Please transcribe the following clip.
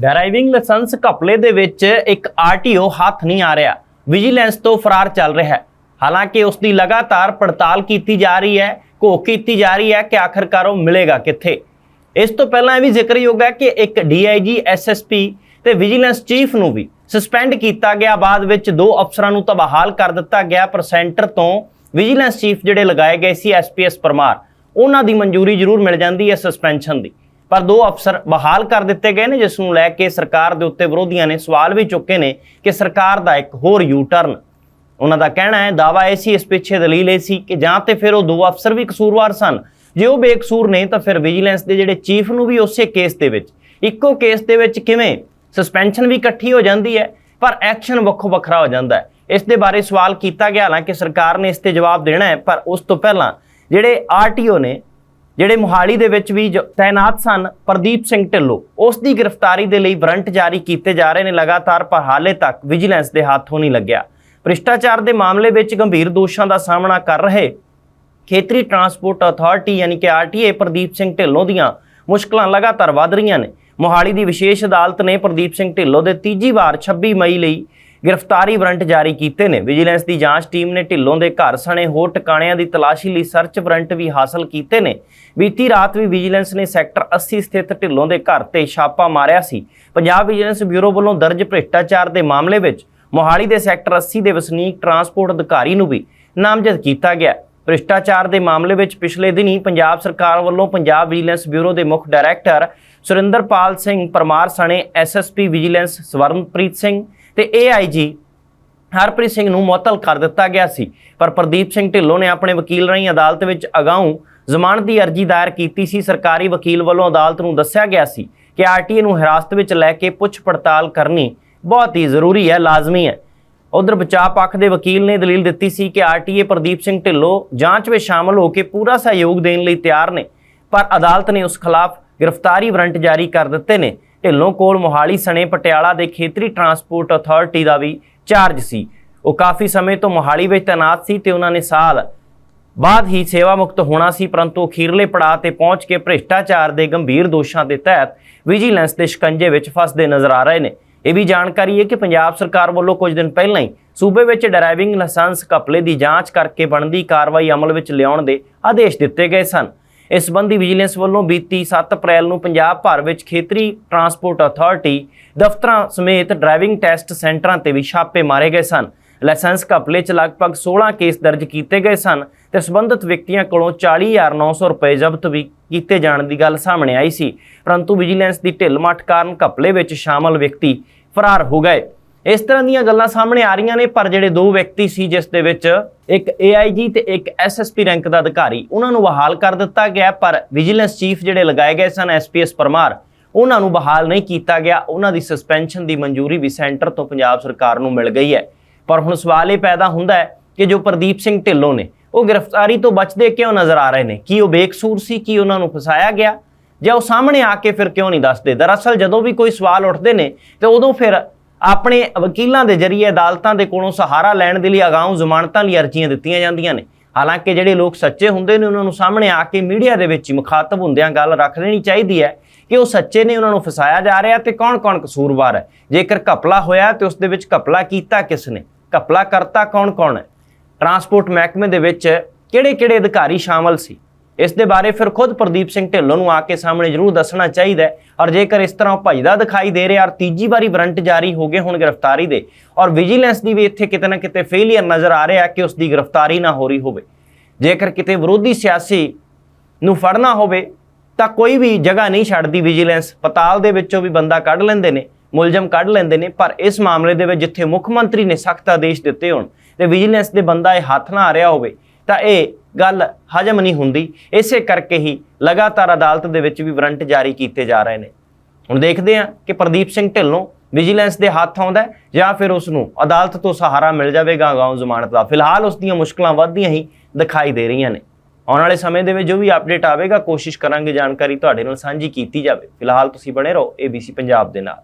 Driving licence ਘਪਲੇ ਦੇ ਵਿੱਚ ਇੱਕ ਆਰਟੀਓ ਹੱਥ ਨਹੀਂ ਆ ਰਿਹਾ। ਵਿਜੀਲੈਂਸ ਤੋਂ ਫਰਾਰ ਚੱਲ ਰਿਹਾ ਹੈ। ਹਾਲਾਂਕਿ ਉਸ ਦੀ ਲਗਾਤਾਰ ਪੜਤਾਲ ਕੀਤੀ ਜਾ ਰਹੀ ਹੈ, ਘੋਖ ਕੀਤੀ ਜਾ ਰਹੀ ਹੈ ਕਿ ਆਖਰਕਾਰ ਉਹ ਮਿਲੇਗਾ ਕਿੱਥੇ। ਇਸ ਤੋਂ ਪਹਿਲਾਂ ਇਹ ਵੀ ਜ਼ਿਕਰਯੋਗ ਹੈ ਕਿ ਇੱਕ ਡੀਆਈਜੀ ਐਸਐਸਪੀ ਤੇ ਵਿਜੀਲੈਂਸ ਚੀਫ ਨੂੰ ਵੀ ਸਸਪੈਂਡ ਕੀਤਾ ਗਿਆ। ਬਾਅਦ ਵਿੱਚ ਦੋ ਅਫਸਰਾਂ ਨੂੰ ਤਾਂ ਕਰ ਦਿੱਤਾ ਗਿਆ। ਪਰ ਸੈਂਟਰ ਤੋਂ ਵਿਜੀਲੈਂਸ ਚੀਫ ਜਿਹੜੇ ਲਗਾਏ ਗਏ ਸੀ ਐਸਪੀਐਸ ਪਰਮਾਰ ਉਹਨਾਂ ਦੀ ਮਨਜ਼ੂਰੀ ਜ਼ਰੂਰ ਮਿਲ ਜਾਂਦੀ ਹੈ ਸਸਪੈਂਸ਼ਨ ਦੀ। ਪਰ ਦੋ ਅਫਸਰ ਬਹਾਲ ਕਰ ਦਿੱਤੇ ਗਏ ਨੇ, ਜਿਸ ਨੂੰ ਲੈ ਕੇ ਸਰਕਾਰ ਦੇ ਉੱਤੇ ਵਿਰੋਧੀਆਂ ਨੇ ਸਵਾਲ ਵੀ ਚੁੱਕੇ ਨੇ ਕਿ ਸਰਕਾਰ ਦਾ ਇੱਕ ਹੋਰ ਯੂ ਟਰਨ ਉਹਨਾਂ ਦਾ ਕਹਿਣਾ ਹੈ ਦਾਵਾ ਇਹ ਸੀ ਇਸ ਪਿੱਛੇ ਦਲੀਲ ਇਹ ਸੀ ਕਿ ਜਾਂ ਤੇ ਫਿਰ ਉਹ ਦੋ ਅਫਸਰ ਵੀ ਕਸੂਰਵਾਰ ਸਨ। ਜੇ ਉਹ ਬੇਕਸੂਰ ਨੇ, ਤਾਂ ਫਿਰ ਵਿਜੀਲੈਂਸ ਦੇ ਜਿਹੜੇ ਚੀਫ ਨੂੰ ਵੀ ਉਸੇ ਕੇਸ ਦੇ ਵਿੱਚ। ਇੱਕੋ ਕੇਸ ਦੇ ਵਿੱਚ ਕਿਵੇਂ? ਸਸਪੈਂਸ਼ਨ ਵੀ ਇਕੱਠੀ ਹੋ ਜਾਂਦੀ ਹੈ, ਪਰ ਐਕਸ਼ਨ ਵੱਖੋ ਵੱਖਰਾ ਹੋ ਜਾਂਦਾ ਹੈ। ਇਸ ਦੇ ਬਾਰੇ ਸਵਾਲ ਕੀਤਾ ਗਿਆ, ਹਾਲਾਂਕਿ ਸਰਕਾਰ ਨੇ ਇਸ ਤੇ ਜਵਾਬ ਦੇਣਾ ਹੈ, ਪਰ ਉਸ ਤੋਂ ਪਹਿਲਾਂ ਜਿਹੜੇ ਆਰਟੀਓ ਨੇ ਜਿਹੜੇ ਮੁਹਾਲੀ ਦੇ ਵਿੱਚ ਵੀ ਤਾਇਨਾਤ ਸਨ, ਪ੍ਰਦੀਪ ਸਿੰਘ ਢਿੱਲੋਂ, ਉਸ ਦੀ ਗ੍ਰਿਫਤਾਰੀ ਦੇ ਲਈ ਵਾਰੰਟ ਜਾਰੀ ਕੀਤੇ ਜਾ ਰਹੇ ਨੇ, ਲਗਾਤਾਰ ਪਰ ਹਾਲੇ ਤੱਕ ਵਿਜੀਲੈਂਸ ਦੇ ਹੱਥੋਂ ਨਹੀਂ ਲੱਗਿਆ। ਭ੍ਰਿਸ਼ਟਾਚਾਰ ਦੇ ਮਾਮਲੇ ਵਿੱਚ ਗੰਭੀਰ ਦੋਸ਼ਾਂ ਦਾ ਸਾਹਮਣਾ ਕਰ ਰਹੇ ਖੇਤਰੀ ਟਰਾਂਸਪੋਰਟ ਅਥਾਰਟੀ, ਯਾਨੀ ਕਿ ਆਰਟੀਏ ਪ੍ਰਦੀਪ ਸਿੰਘ ਢਿੱਲੋਂ ਦੀਆਂ ਮੁਸ਼ਕਲਾਂ ਲਗਾਤਾਰ ਵਧ ਰਹੀਆਂ ਨੇ। ਮੋਹਾਲੀ ਦੀ ਵਿਸ਼ੇਸ਼ ਅਦਾਲਤ ਨੇ ਪ੍ਰਦੀਪ ਸਿੰਘ ਢਿੱਲੋਂ ਦੇ ਤੀਜੀ ਵਾਰ 26 ਮਈ ਲਈ ਗ੍ਰਿਫਤਾਰੀ ਵਾਰੰਟ ਜਾਰੀ ਕੀਤੇ ਨੇ। ਵਿਜੀਲੈਂਸ ਦੀ ਜਾਂਚ ਟੀਮ ਨੇ ਢਿੱਲੋਂ ਦੇ ਘਰ ਸਣੇ ਹੋਰ ਟਿਕਾਣਿਆਂ ਦੀ ਤਲਾਸ਼ੀ ਲਈ ਸਰਚ ਵਾਰੰਟ ਵੀ ਹਾਸਲ ਕੀਤੇ ਨੇ। ਬੀਤੀ ਰਾਤ ਵੀ ਵਿਜੀਲੈਂਸ ਨੇ ਸੈਕਟਰ 80 ਸਥਿਤ ਢਿੱਲੋਂ ਦੇ ਘਰ ਤੇ ਛਾਪਾ ਮਾਰਿਆ ਸੀ। ਪੰਜਾਬ ਵਿਜੀਲੈਂਸ ਬਿਊਰੋ ਵੱਲੋਂ ਦਰਜ ਭ੍ਰਿਸ਼ਟਾਚਾਰ ਦੇ ਮਾਮਲੇ ਵਿੱਚ ਮੋਹਾਲੀ ਦੇ ਸੈਕਟਰ 80 ਦੇ ਵਸਨੀਕ ਟਰਾਂਸਪੋਰਟ ਅਧਿਕਾਰੀ ਨੂੰ ਵੀ ਨਾਮਜ਼ਦ ਕੀਤਾ ਗਿਆ। ਭ੍ਰਿਸ਼ਟਾਚਾਰ ਦੇ ਮਾਮਲੇ ਵਿੱਚ ਪਿਛਲੇ ਦਿਨੀ ਪੰਜਾਬ ਸਰਕਾਰ ਵੱਲੋਂ ਪੰਜਾਬ ਵਿਜੀਲੈਂਸ ਬਿਊਰੋ ਦੇ ਮੁੱਖ ਡਾਇਰੈਕਟਰ ਸੁਰਿੰਦਰਪਾਲ ਸਿੰਘ ਪਰਮਾਰ ਸਣੇ ਐਸਐਸਪੀ ਵਿਜੀਲੈਂਸ ਸਵਰਨਪ੍ਰੀਤ ਸਿੰਘ ਤੇ ਏਆਈਜੀ ਹਰਪ੍ਰੀਤ ਸਿੰਘ ਨੂੰ ਮੁਅੱਤਲ ਕਰ ਦਿੱਤਾ ਗਿਆ ਸੀ। ਪਰ ਪ੍ਰਦੀਪ ਸਿੰਘ ਢਿੱਲੋਂ ਨੇ ਆਪਣੇ ਵਕੀਲ ਰਾਹੀਂ ਅਦਾਲਤ ਵਿੱਚ ਅਗਾਊਂ ਜ਼ਮਾਨਤ ਦੀ ਅਰਜ਼ੀ ਦਾਇਰ ਕੀਤੀ ਸੀ। ਸਰਕਾਰੀ ਵਕੀਲ ਵੱਲੋਂ ਅਦਾਲਤ ਨੂੰ ਦੱਸਿਆ ਗਿਆ ਸੀ ਕਿ ਆਰਟੀਏ ਨੂੰ ਹਿਰਾਸਤ ਵਿੱਚ ਲੈ ਕੇ ਪੁੱਛ ਪੜਤਾਲ ਕਰਨੀ ਬਹੁਤ ਹੀ ਜ਼ਰੂਰੀ ਹੈ, ਲਾਜ਼ਮੀ ਹੈ। ਉਧਰ ਬਚਾਅ ਪੱਖ ਦੇ ਵਕੀਲ ਨੇ ਦਲੀਲ ਦਿੱਤੀ ਸੀ ਕਿ ਆਰਟੀਏ ਪ੍ਰਦੀਪ ਸਿੰਘ ਢਿੱਲੋਂ ਜਾਂਚ ਵਿੱਚ ਸ਼ਾਮਲ ਹੋ ਕੇ ਪੂਰਾ ਸਹਿਯੋਗ ਦੇਣ ਲਈ ਤਿਆਰ ਨੇ, ਪਰ ਅਦਾਲਤ ਨੇ ਉਸ ਖਿਲਾਫ ਗ੍ਰਿਫਤਾਰੀ ਵਾਰੰਟ ਜਾਰੀ ਕਰ ਦਿੱਤੇ ਨੇ। ਢਿੱਲੋਂ ਕੋਲ ਮੋਹਾਲੀ ਸਣੇ ਪਟਿਆਲਾ ਦੇ ਖੇਤਰੀ ਟਰਾਂਸਪੋਰਟ ਅਥਾਰਟੀ ਦਾ ਵੀ ਚਾਰਜ ਸੀ। ਉਹ ਕਾਫੀ ਸਮੇਂ ਤੋਂ ਮੋਹਾਲੀ ਵਿੱਚ ਤੈਨਾਤ ਸੀ ਤੇ ਉਹਨਾਂ ਨੇ ਸਾਲ ਬਾਅਦ ਹੀ ਸੇਵਾ ਮੁਕਤ ਹੋਣਾ ਸੀ, ਪਰੰਤੂ ਅਖੀਰਲੇ ਪੜਾਅ ਤੇ ਪਹੁੰਚ ਕੇ ਭ੍ਰਿਸ਼ਟਾਚਾਰ ਦੇ ਗੰਭੀਰ ਦੋਸ਼ਾਂ ਦੇ ਤਹਿਤ ਵਿਜੀਲੈਂਸ ਦੇ ਸ਼ਿਕੰਜੇ ਵਿੱਚ ਫਸਦੇ ਨਜ਼ਰ ਆ ਰਹੇ ਨੇ। ਇਹ ਵੀ ਜਾਣਕਾਰੀ ਹੈ ਕਿ ਪੰਜਾਬ ਸਰਕਾਰ ਵੱਲੋਂ ਕੁਝ ਦਿਨ ਪਹਿਲਾਂ ਹੀ ਸੂਬੇ ਵਿੱਚ ਡਰਾਈਵਿੰਗ ਲਾਇਸੈਂਸ ਘਪਲੇ ਦੀ ਜਾਂਚ ਕਰਕੇ ਬਣਦੀ ਕਾਰਵਾਈ ਅਮਲ ਵਿੱਚ ਲਿਆਉਣ ਦੇ ਆਦੇਸ਼ ਦਿੱਤੇ ਗਏ ਸਨ। ਇਸ ਸੰਬੰਧੀ ਵਿਜੀਲੈਂਸ ਵੱਲੋਂ ਬੀਤੀ 7 ਅਪ੍ਰੈਲ ਨੂੰ ਪੰਜਾਬ ਭਰ ਵਿੱਚ ਖੇਤਰੀ ਟਰਾਂਸਪੋਰਟ ਅਥਾਰਟੀ ਦਫ਼ਤਰਾਂ ਸਮੇਤ ਡਰਾਈਵਿੰਗ ਟੈਸਟ ਸੈਂਟਰਾਂ ਤੇ ਵੀ ਛਾਪੇ ਮਾਰੇ ਗਏ ਸਨ। ਲਾਇਸੈਂਸ ਘਪਲੇ 'ਚ ਲਗਭਗ 16 ਕੇਸ ਦਰਜ ਕੀਤੇ ਗਏ ਸਨ ਤੇ ਸੰਬੰਧਿਤ ਵਿਅਕਤੀਆਂ ਕੋਲੋਂ 40900 ਰੁਪਏ ਜ਼ਬਤ ਵੀ ਕੀਤੇ ਜਾਣ ਦੀ ਗੱਲ ਸਾਹਮਣੇ ਆਈ ਸੀ। ਪਰੰਤੂ ਵਿਜੀਲੈਂਸ ਦੀ ਢਿੱਲ-ਮੱਠ ਕਾਰਨ ਘਪਲੇ ਵਿੱਚ ਸ਼ਾਮਲ ਵਿਅਕਤੀ ਫਰਾਰ ਹੋ ਗਏ। ਇਸ ਤਰ੍ਹਾਂ ਦੀਆਂ ਗੱਲਾਂ ਸਾਹਮਣੇ ਆ ਰਹੀਆਂ ਨੇ, ਪਰ ਜਿਹੜੇ ਦੋ ਵਿਅਕਤੀ ਸੀ ਜਿਸ ਦੇ ਵਿੱਚ ਇੱਕ AIG ਤੇ ਇੱਕ SSP ਰੈਂਕ ਦਾ ਅਧਿਕਾਰੀ, ਉਹਨਾਂ ਨੂੰ ਬਹਾਲ ਕਰ ਦਿੱਤਾ ਗਿਆ, ਪਰ ਵਿਜੀਲੈਂਸ ਚੀਫ ਜਿਹੜੇ ਲਗਾਏ ਗਏ ਸਨ SPS ਪਰਮਾਰ, ਉਹਨਾਂ ਨੂੰ ਬਹਾਲ ਨਹੀਂ ਕੀਤਾ ਗਿਆ। ਉਹਨਾਂ ਦੀ ਸਸਪੈਂਸ਼ਨ ਦੀ ਮਨਜ਼ੂਰੀ ਵੀ ਸੈਂਟਰ ਤੋਂ ਪੰਜਾਬ ਸਰਕਾਰ ਨੂੰ ਮਿਲ ਗਈ ਹੈ। ਪਰ ਹੁਣ ਸਵਾਲ ਇਹ ਪੈਦਾ ਹੁੰਦਾ ਹੈ ਕਿ ਜੋ ਪ੍ਰਦੀਪ ਸਿੰਘ ਢਿੱਲੋਂ ਨੇ, ਉਹ ਗ੍ਰਿਫਤਾਰੀ ਤੋਂ ਬਚਦੇ ਕਿਉਂ ਨਜ਼ਰ ਆ ਰਹੇ ਨੇ? ਕੀ ਉਹ ਬੇਕਸੂਰ ਸੀ? ਕੀ ਉਹਨਾਂ ਨੂੰ ਫਸਾਇਆ ਗਿਆ? ਜਾਂ ਉਹ ਸਾਹਮਣੇ ਆ ਕੇ ਫਿਰ ਕਿਉਂ ਨਹੀਂ ਦੱਸਦੇ? ਦਰਅਸਲ ਜਦੋਂ ਵੀ ਕੋਈ ਸਵਾਲ ਉੱਠਦੇ ਨੇ, ਤੇ ਉਦੋਂ ਫਿਰ ਆਪਣੇ ਵਕੀਲਾਂ ਦੇ ਜ਼ਰੀਏ ਅਦਾਲਤਾਂ ਦੇ ਕੋਲੋਂ ਸਹਾਰਾ ਲੈਣ ਦੇ ਲਈ ਅਗਾਊਂ ਜ਼ਮਾਨਤਾਂ ਲਈ ਅਰਜ਼ੀਆਂ ਦਿੱਤੀਆਂ ਜਾਂਦੀਆਂ ਨੇ। ਹਾਲਾਂਕਿ ਜਿਹੜੇ ਲੋਕ ਸੱਚੇ ਹੁੰਦੇ ਨੇ, ਉਹਨਾਂ ਨੂੰ ਸਾਹਮਣੇ ਆ ਕੇ ਮੀਡੀਆ ਦੇ ਵਿੱਚ ਹੀ ਮੁਖਾਤਬ ਹੁੰਦਿਆਂ ਗੱਲ ਰੱਖ ਲੈਣੀ ਚਾਹੀਦੀ ਹੈ ਕਿ ਉਹ ਸੱਚੇ ਨੇ, ਉਹਨਾਂ ਨੂੰ ਫਸਾਇਆ ਜਾ ਰਿਹਾ ਤੇ ਕੌਣ-ਕੌਣ ਕਸੂਰਵਾਰ ਹੈ? ਜੇਕਰ ਘਪਲਾ ਹੋਇਆ ਤੇ ਉਸ ਦੇ ਵਿੱਚ ਘਪਲਾ ਕੀਤਾ ਕਿਸ ਨੇ? ਘਪਲਾ ਕਰਤਾ ਕੌਣ-ਕੌਣ ਹੈ? ਟਰਾਂਸਪੋਰਟ ਮਹਿਕਮੇ ਦੇ ਵਿੱਚ ਕਿਹੜੇ-ਕਿਹੜੇ ਅਧਿਕਾਰੀ ਸ਼ਾਮਲ ਸੀ? ਇਸ ਦੇ ਬਾਰੇ ਫਿਰ ਖੁਦ ਪ੍ਰਦੀਪ ਸਿੰਘ ਢਿੱਲੋਂ ਨੂੰ ਆ ਕੇ ਸਾਹਮਣੇ ਜ਼ਰੂਰ ਦੱਸਣਾ ਚਾਹੀਦਾ ਹੈ। ਔਰ ਜੇਕਰ ਇਸ ਤਰ੍ਹਾਂ ਉਹ ਭਜਦਾ ਦਿਖਾਈ ਦੇ ਰਿਹਾ ਔਰ ਤੀਜੀ ਵਾਰੀ ਵਾਰੰਟ ਜਾਰੀ ਹੋ ਗਏ ਹੁਣ ਗ੍ਰਿਫਤਾਰੀ ਦੇ, ਔਰ ਵਿਜੀਲੈਂਸ ਦੀ ਵੀ ਇੱਥੇ ਕਿਤੇ ਨਾ ਕਿਤੇ ਫੇਲਿਅਰ ਨਜ਼ਰ ਆ ਰਿਹਾ ਕਿ ਉਸ ਦੀ ਗ੍ਰਿਫਤਾਰੀ ਨਾ ਹੋ ਰਹੀ ਹੋਵੇ। ਜੇਕਰ ਕਿਤੇ ਵਿਰੋਧੀ ਸਿਆਸੀ ਨੂੰ ਫੜਨਾ ਹੋਵੇ, ਤਾਂ ਕੋਈ ਵੀ ਜਗ੍ਹਾ ਨਹੀਂ ਛੱਡਦੀ ਵਿਜੀਲੈਂਸ ਪਤਾਲ ਦੇ ਵਿੱਚੋਂ ਵੀ ਬੰਦਾ ਕੱਢ ਲੈਂਦੇ ਨੇ, ਮੁਲਜ਼ਮ ਕੱਢ ਲੈਂਦੇ ਨੇ, ਪਰ ਇਸ ਮਾਮਲੇ ਦੇ ਵਿੱਚ ਜਿੱਥੇ ਮੁੱਖ ਮੰਤਰੀ ਨੇ ਸਖਤ ਆਦੇਸ਼ ਦਿੱਤੇ ਹੋਣ, ਤੇ ਵਿਜੀਲੈਂਸ ਦੇ ਬੰਦਾ ਇਹ ਹੱਥ ਨਾ ਆ ਰਿਹਾ ਹੋਵੇ ਤਾਂ ਇਹ ਗੱਲ ਹਜਮ ਨਹੀਂ ਹੁੰਦੀ। ਇਸੇ ਕਰਕੇ ਹੀ ਲਗਾਤਾਰ ਅਦਾਲਤ ਦੇ ਵਿੱਚ ਵੀ ਵਾਰੰਟ ਜਾਰੀ ਕੀਤੇ ਜਾ ਰਹੇ ਨੇ। ਹੁਣ ਦੇਖਦੇ ਹਾਂ ਕਿ ਪ੍ਰਦੀਪ ਸਿੰਘ ਢਿੱਲੋਂ ਵਿਜੀਲੈਂਸ ਦੇ ਹੱਥ ਆਉਂਦਾ ਜਾਂ ਫਿਰ ਉਸ ਨੂੰ ਅਦਾਲਤ ਤੋਂ ਸਹਾਰਾ ਮਿਲ ਜਾਵੇਗਾ ਗਾਉਂ ਜ਼ਮਾਨਤ ਦਾ। ਫਿਲਹਾਲ ਉਸ ਦੀਆਂ ਮੁਸ਼ਕਲਾਂ ਵੱਧਦੀਆਂ ਹੀ ਦਿਖਾਈ ਦੇ ਰਹੀਆਂ ਨੇ। ਆਉਣ ਵਾਲੇ ਸਮੇਂ ਦੇ ਵਿੱਚ ਜੋ ਵੀ ਅਪਡੇਟ ਆਵੇਗਾ, ਕੋਸ਼ਿਸ਼ ਕਰਾਂਗੇ ਜਾਣਕਾਰੀ ਤੁਹਾਡੇ ਨਾਲ ਸਾਂਝੀ ਕੀਤੀ ਜਾਵੇ। ਫਿਲਹਾਲ ਤੁਸੀਂ ਬਣੇ ਰਹੋ ABC ਪੰਜਾਬ ਦੇ ਨਾਲ।